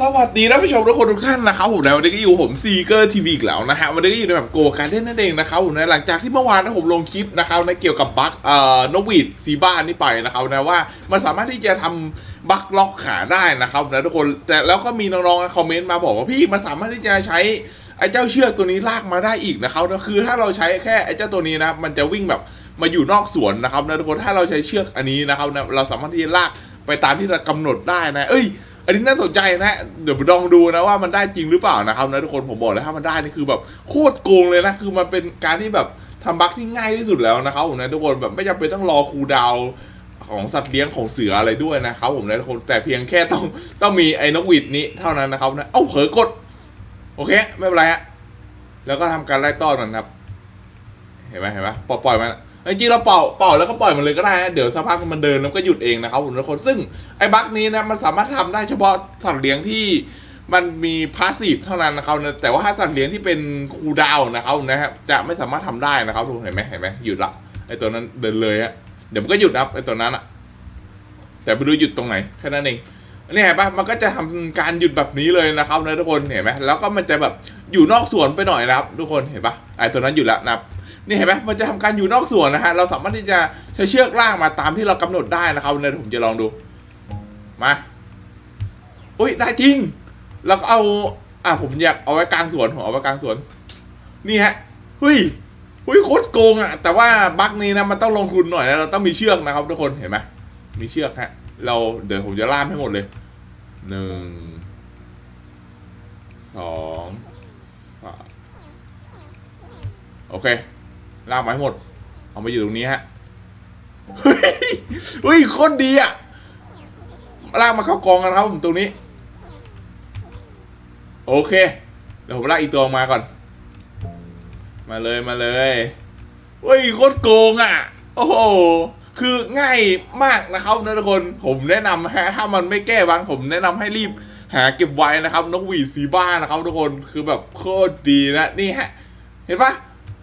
สวัสดีท่านผู้ชมทุกคนทุกท่านนะครับผมนะวันนี้ก็อยู่ผมซีเกอร์ทีวีอีกแล้วนะฮะวันนี้ก็อยู่ในแบบโกการเล่นนั่นเองนะครับผมนะหลังจากที่เมื่อวานนะผมลงคลิปนะครับนะเกี่ยวกับบั๊กเอ่อนกหวีดซีบ้านนี่ไปนะครับนะว่ามันสามารถที่จะทำบั๊กล็อกขาได้นะครับนะทุกคนแต่แล้วก็มีน้องๆคอมเมนต์มาบอกว่าพี่มันสามารถที่จะใช้ไอ้เจ้าเชือกตัวนี้ลากมาได้อีกนะครับนะคือถ้าเราใช้แค่ไอ้เจ้าตัวนี้นะมันจะวิ่งแบบมาอยู่นอกสวนนะครับนะทุกคนถ้าเราใช้เชือกอันนี้นะครับนะเราสามารถที่จะลากไปตามที่เรากำหนดได้นะ เอ้ย อันนี้น่าสนใจนะเดี๋ยวลองดูนะว่ามันได้จริงหรือเปล่านะครับนะทุกคนผมบอกเลยถ้ามันได้นี่คือแบบโคตรโกงเลยนะคือมันเป็นการที่แบบทำบั๊กที่ง่ายที่สุดแล้วนะครับผมนะทุกคนแบบไม่จำเป็นต้องรอคูดาวของสัตว์เลี้ยงของเสืออะไรด้วยนะครับผมนะทุกคนแต่เพียงแค่ต้องต้องมีไอ้นกหวีดนี้เท่านั้นนะครับนะเอ้าเผลอกด โอเค ไม่เป็นไรฮะแล้วก็ทำการไล่ต้อนมันครับ เห็นไหมเห็นไหมปล่อยปล่อยมัน จริงๆเราเป่าเป่าแล้วก็ปล่อยมันเลยก็ได้นะเดี๋ยวสักพักมันเดินแล้วก็หยุดเองนะครับผมทุกคนซึ่งไอ้บั๊กนี้นะมันสามารถทำได้เฉพาะสัตว์เลี้ยงที่มันมีพาสซีฟเท่านั้นนะครับแต่ว่าถ้าสัตว์เลี้ยงที่เป็นคูดาวนะครับนะครับจะไม่สามารถทำได้นะครับทุกคนเห็นไหมเห็นไหมหยุดละไอ้ตัวนั้นเดินเลยฮะเดี๋ยวมันก็หยุดนะครับไอ้ตัวนั้นอะแต่ไม่รู้หยุดตรงไหนแค่นั้นเองนี่เห็นปะมันก็จะทำการหยุดแบบนี้เลยนะครับนะทุกคนเห็นไหมแล้วก็มันจะแบบอยู่นอกสวนไปหน่อยนะครับ ทุกคนเห็นปะไอ้ตัวนั้นหยุดล้วนะครับ นี่เห็นไหมมันจะทำการอยู่นอกส่วนนะฮะ เราสามารถที่จะใช้เชือกล่างมาตามที่เรากำหนดได้นะครับเนี่ยผมจะลองดู มาอุ้ยได้จริง แล้วก็เอา อะผมอยากเอาไว้กลางสวนผมเอาไว้กลางสวน นี่ฮะเฮ้ยเฮ้ยโคตรโกงอะ แต่ว่าบั๊กนี้นะมันต้องลงทุนหน่อยนะเราต้องมีเชือกนะครับ ทุกคนเห็นไหมมีเชือกฮะ เราเดี๋ยวผมจะล่ามให้หมดเลยหนึ่งสอง โอเคลากมาให้หมด เอามาอยู่ตรงนี้ฮะเฮ้ยเฮ้ยโคตรดีอะลากมาเข้ากองกันครับผมตรงนี้ โอเคเดี๋ยวผมลากอีกตัวมาก่อน มาเลยมาเลยเฮ้ยโคตรโกงอะ โอ้โหคือง่ายมากนะครับนะทุกคนผมแนะนำฮะถ้ามันไม่แก้บางผมแนะนำให้รีบหาเก็บไว้นะครับนกหวีดสีบ้านะครับทุกคนคือแบบโคตรดีนะนี่ฮะ เห็นปะ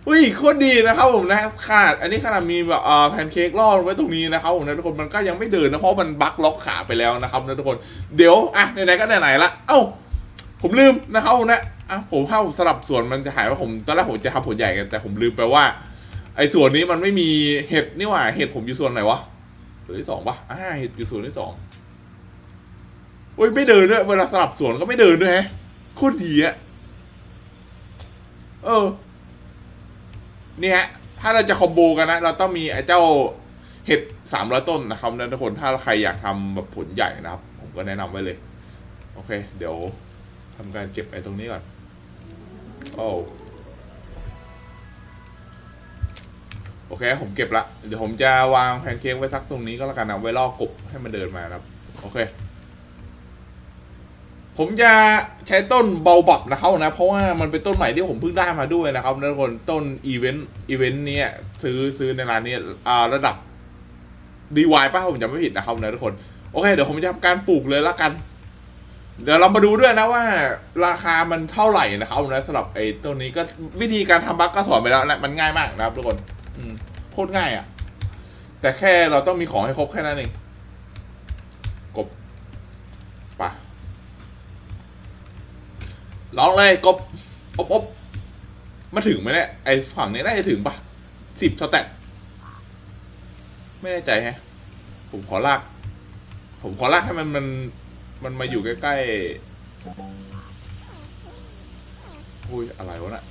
อุ้ยโคตรดีนะครับผมนะขนาดอันนี้ขนาดมีแบบเอ่อแพนเค้กล่อไว้ตรงนี้นะครับผมนะทุกคนมันก็ยังไม่เดินนะเพราะมันบั๊กล็อกขาไปแล้วนะครับนะทุกคนเดี๋ยวอะไหนๆก็ไหนๆละเอ้าผมลืมนะครับผมนะอะผมเข้าสลับส่วนมันจะหายว่าผมตอนแรกผมจะทำผลใหญ่กันแต่ผมลืมไปว่า ไอ้ส่วนนี้มันไม่มีเห็ดนี่หว่าเห็ดผมอยู่ส่วนไหนวะส่วนที่สองปะอ่าเห็ดอยู่ส่วนที่สองอุ้ยไม่เดินด้วยเวลาสลับส่วนก็ไม่เดินด้วยฮะโคตรดีอะเออ นี่ฮะถ้าเราจะคอมโบกันนะ เราต้องมีไอ้เจ้าเห็ดสามร้อยต้นนะครับนะทุกคนถ้าใครอยากทำแบบผลใหญ่นะครับ ผมก็แนะนำไว้เลย โอเค เดี๋ยวทำการเก็บไอ้ตรงนี้ก่อนโอ้โอเค ผมเก็บละ เดี๋ยวผมจะวางแพนเค้กไว้สักตรงนี้ก็แล้วกันนะไว้ล่อกบให้มันเดินมานะครับ โอเค ผมจะใช้ต้นเบาบับนะครับนะ เพราะว่ามันเป็นต้นใหม่ที่ผมเพิ่งได้มาด้วยนะครับทุกคนต้นอีเวนต์อีเวนต์เนี้ยซื้อซื้อในร้านนี้อ่าระดับดีวายป่ะผมจำไม่ผิดนะครับนะทุกคนโอเคเดี๋ยวผมจะทำการปลูกเลยละกัน เดี๋ยวเรามาดูด้วยนะว่า ราคามันเท่าไหร่นะครับนะสำหรับไอ้ต้นนี้ก็วิธีการทำบัคก็สอนไปแล้วนะมันง่ายมากนะครับทุกคน อืมโคตรง่ายอะ แต่แค่เราต้องมีของให้ครบแค่นั้นเองกบป่ะ ร้องเลยกบอบอบมาถึงไหมเนี่ยไอฝั่งนี้น่าจะถึงปะสิบสแตทไม่แน่ใจแฮะ ผมขอลาก ผมขอลากให้มันมัน มันมาอยู่ใกล้ๆอุ้ยอะไรวะน่ะ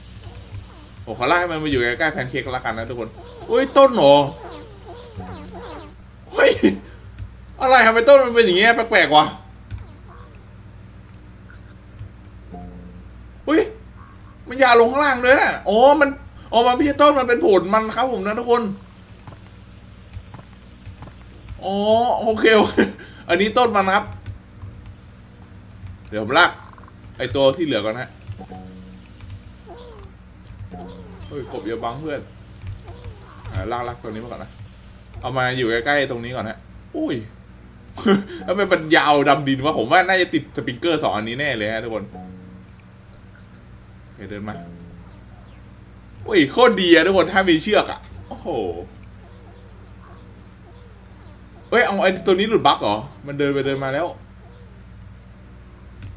ผมขอลากให้มันมาอยู่ใกล้ๆแพนเค้กละกันนะทุกคนอุ้ยต้นหรอเฮ้ยอะไรทำไมต้นมันเป็นอย่างเงี้ยแปลกๆวะ อุ้ยมันยาวลงข้างล่างเลยนะอ๋อมันอ๋อมันไม่ใช่ต้นมันเป็นผลมันครับผมนะทุกคนอ๋อโอเคโอเคอันนี้ต้นมันครับ เดี๋ยวผมลากไอตัวที่เหลือก่อนฮะเฮ้ยกบอย่าบังเพื่อนลากลากตัวนี้มาก่อนนะ เอามาอยู่ใกล้ๆตรงนี้ก่อนฮะ อุ้ยแล้วมันเป็นยาวดำดินวะผมว่าน่าจะติดสปริงเกอร์สองอันนี้แน่เลยฮะทุกคน โอเคเดินมาโอ้ยโคตรดีอะทุกคนถ้ามีเชือกอะโอ้โหเอ้ยเอาไอ้ตัวนี้หลุดบั๊กเหรอ มันเดินไปเดินมาแล้ว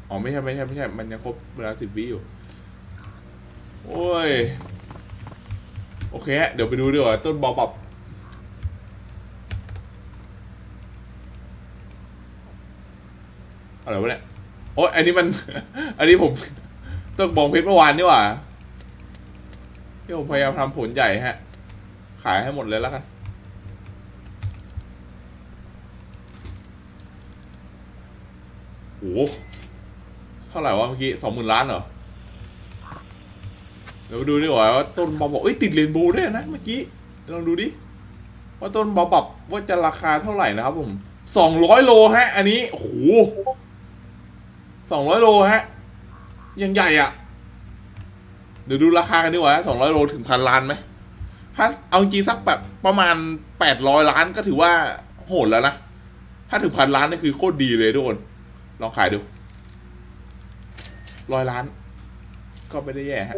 อ๋อไม่ใช่ไม่ใช่ไม่ใช่ มันยังครบเวลาสิบวิอยู่ โอ้ย โอเคฮะเดี๋ยวไปดูดีกว่าต้นบอปับอะไรวะเนี่ย โอ้ยอันนี้มัน อันนี้ผม ต้องบองเพชรเมื่อวานนี่หว่าที่ผมพยายามทำผลใหญ่ฮะ ขายให้หมดเลยแล้วกันโอ้โหเท่าไหร่วะเมื่อกี้สองหมื่นล้านเหรอ เดี๋ยวดูดีกว่าว่าต้นบอบอกเอ้ยติดเรนโบว์ด้วยนะเมื่อกี้ ลองดูดิ ว่าต้นบอบับว่าจะราคาเท่าไหร่นะครับผมสองร้อยโลฮะ อันนี้โอ้โหสองร้อยโลฮะ ยังใหญ่อะ เดี๋ยวดูราคากันดีกว่าสองร้อยโลถึงพันล้านไหมถ้าเอาจริงสักแบบประมาณแปดร้อยล้านก็ถือว่าโหดแล้วนะ ถ้าถึงพันล้านนี่คือโคตรดีเลยทุกคน ลองขายดูร้อยล้าน ก็ไม่ได้แย่ฮะ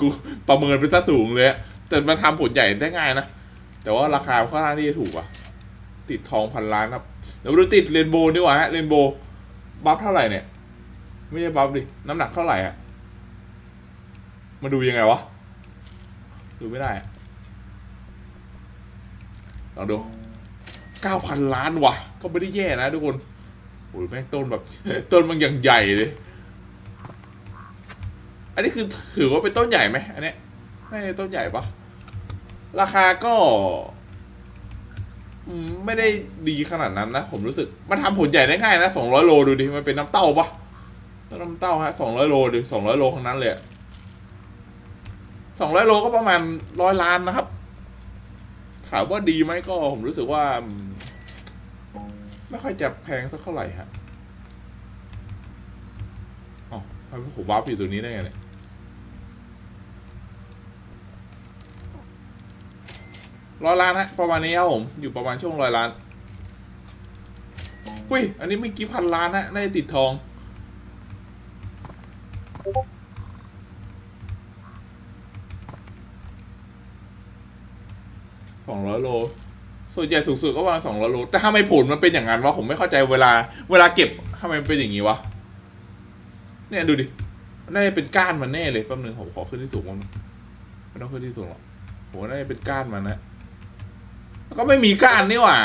กูประเมินไปซะสูงเลยแต่มาทำผลใหญ่ได้ง่ายนะ แต่ว่าราคาค่อนข้างที่จะถูกอะติดทองพันล้านครับ เดี๋ยวดูติดเรนโบว์ดีกว่าฮะเรนโบว์บัฟเท่าไหร่เนี่ย ไม่ใช่บัฟดิ น้ำหนักเท่าไหร่อะมาดูยังไงวะ ดูไม่ได้อะลองดูเก้าพันล้านว่ะ ก็ไม่ได้แย่นะทุกคนโอ้ยแม่งต้นแบบ ต้นมันอย่างใหญ่เลย อันนี้คือถือว่าเป็นต้นใหญ่ไหมอันเนี้ยไม่ต้นใหญ่ปะราคาก็ไม่ได้ดีขนาดนั้นนะ ผมรู้สึก มันทำผลใหญ่ได้ง่ายนะสองร้อยโลดูดิ มันเป็นน้ำเต้าปะ น้ำเต้าฮะสองร้อยโลดิสองร้อยโลทั้งนั้นเลยสองร้อยโลก็ประมาณร้อยล้านนะครับ ถามว่าดีไหมก็ผมรู้สึกว่า ไม่ค่อยจะแพงสักเท่าไหร่ฮะอ๋อทำไมผมว้าอยู่ตัวนี้ได้ไงเนี่ยร้อยล้านฮะประมาณนี้ครับผม อยู่ประมาณช่วงร้อยล้าน อุ้ย อันนี้ไม่กี่พันล้านฮะน่าจะติดทอง องร้อยโล ส่วนใหญ่สูงสุดก็ประมาณสองร้อยโล แต่ทำไมผลมันเป็นอย่างนั้นวะผมไม่เข้าใจเวลา เวลาเก็บทำไมมันเป็นอย่างนี้วะ เนี่ยดูดิน่าจะเป็นก้านมันแน่เลยแป๊บนึงผมขอขึ้นที่สูงมั้งไม่ต้องขึ้นที่สูงหรอกผมน่าจะเป็นก้านมันนะก็ไม่มีก้านนี่หว่า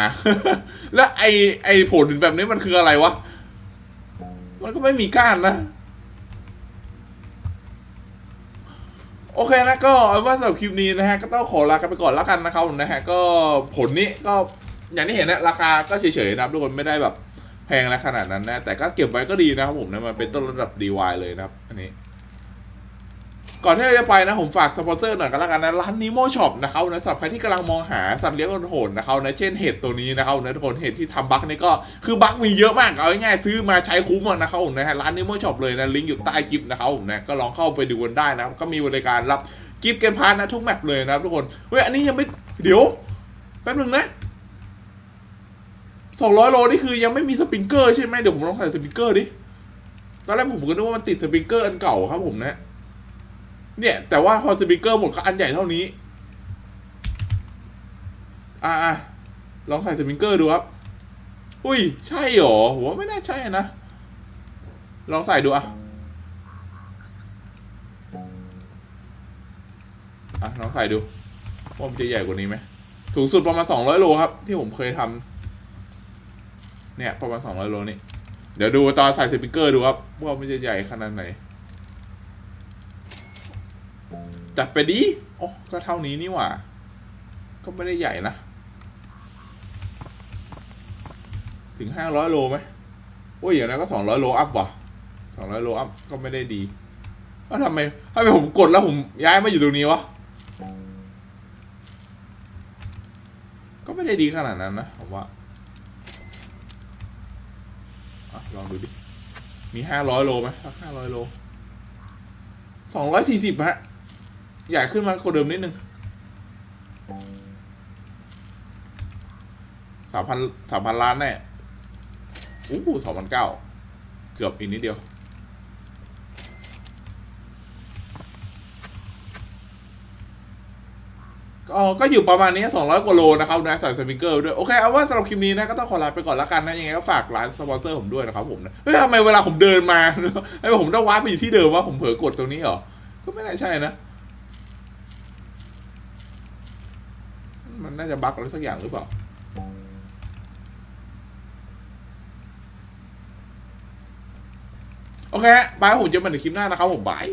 แล้วไอไอผลแบบนี้มันคืออะไรวะ มันก็ไม่มีก้านนะ โอเคนะก็เอาว่าสำหรับคลิปนี้นะฮะก็ต้องขอลากันไปก่อนแล้วกันนะครับผมนะฮะก็ผลนี้ก็อย่างที่เห็นนะราคาก็เฉยๆนะครับทุกคนไม่ได้แบบแพงนะขนาดนั้นนะแต่ก็เก็บไว้ก็ดีนะครับผมนะมันเป็นต้นระดับ DY เลยนะครับอันนี้ ก่อนที่เราจะไปนะผมฝากสปอนเซอร์หน่อยก็แล้วกันนะร้านนิโมช็อปนะครับนะสำหรับใครที่กำลังมองหาสัตว์เลี้ยงโหดนะครับนะเช่นเห็ดตัวนี้นะครับนะทุกคนเห็ดที่ทำบั๊กนี่ก็คือบั๊กมีเยอะมากเอาง่ายๆซื้อมาใช้คุ้มนะครับนะฮะร้านนิโมช็อปเลยนะลิงก์อยู่ใต้คลิปนะครับผมนะก็ลองเข้าไปดูกันได้นะครับก็มีบริการรับกิฟต์เกมพาร์นะทุกแมปเลยนะครับทุกคนเฮ้ยอันนี้ยังไม่เดี๋ยวแป๊บนึงนะสองร้อยโลนี่คือยังไม่มีสปริงเกอร์ใช่ไหมเดี๋ยวผมลองใส่สปริงเกอร์ดิตอนแรกผมก็นึกว่ามันติดสปริงเกอร์อันเก่าครับผมนะ เนี่ย แต่ว่าพอสปีกเกอร์หมดก็อันใหญ่เท่านี้ อ่าลองใส่สปริเกอร์ดูครับ อุ้ย ใช่หรอผมว่าไม่น่าใช่นะ ลองใส่ดูอะอะลองใส่ดูว่ามันจะใหญ่กว่านี้ไหมสูงสุดประมาณสองร้อยโลครับ ที่ผมเคยทำเนี่ย ประมาณสองร้อยโลนี่ เดี๋ยวดูตอนใส่สปิเกอร์ดูครับว่ามันจะใหญ่ขนาดไหน จัดไปดีโอ้ก็เท่านี้นี่หว่า ก็ไม่ได้ใหญ่นะ ถึงห้าร้อยโลไหมโอ้ยอย่างนั้นก็สองร้อยโลอัพว่ะสองร้อยโลอัพก็ไม่ได้ดีแล้วทำไมทำไมผมกดแล้วผมย้ายมาอยู่ตรงนี้วะ ก็ไม่ได้ดีขนาดนั้นนะผมว่าลองดูดิ มีห้าร้อยโลไหมสักห้าร้อยโลสองร้อยสี่สิบฮะ ใหญ่ขึ้นมากว่าเดิมนิดนึงสามพันสามพันล้านแน่อู้สองพันเก้าเกือบอีกนิดเดียว ก็ก็อยู่ประมาณนี้ 200 กว่าโลนะครับในะใส่สปิเกอร์ด้วย โอเค เอาว่าสำหรับคลิปนี้นะ ก็ต้องขอลาไปก่อนละกันนะ ยังไงก็ฝากร้านสปอนเซอร์ผมด้วยนะครับผมเฮ้ยทำไมเวลาผมเดินมาไอ้ผมต้องวาร์ปไปอยู่ที่เดิมว่าผมเผลอกดตรงนี้เหรอ ก็ไม่น่าใช่นะ มันน่าจะบักอะไรสักอย่างหรือเปล่า โอเคบายผมจะมาในคลิปหน้านะครับผมบาย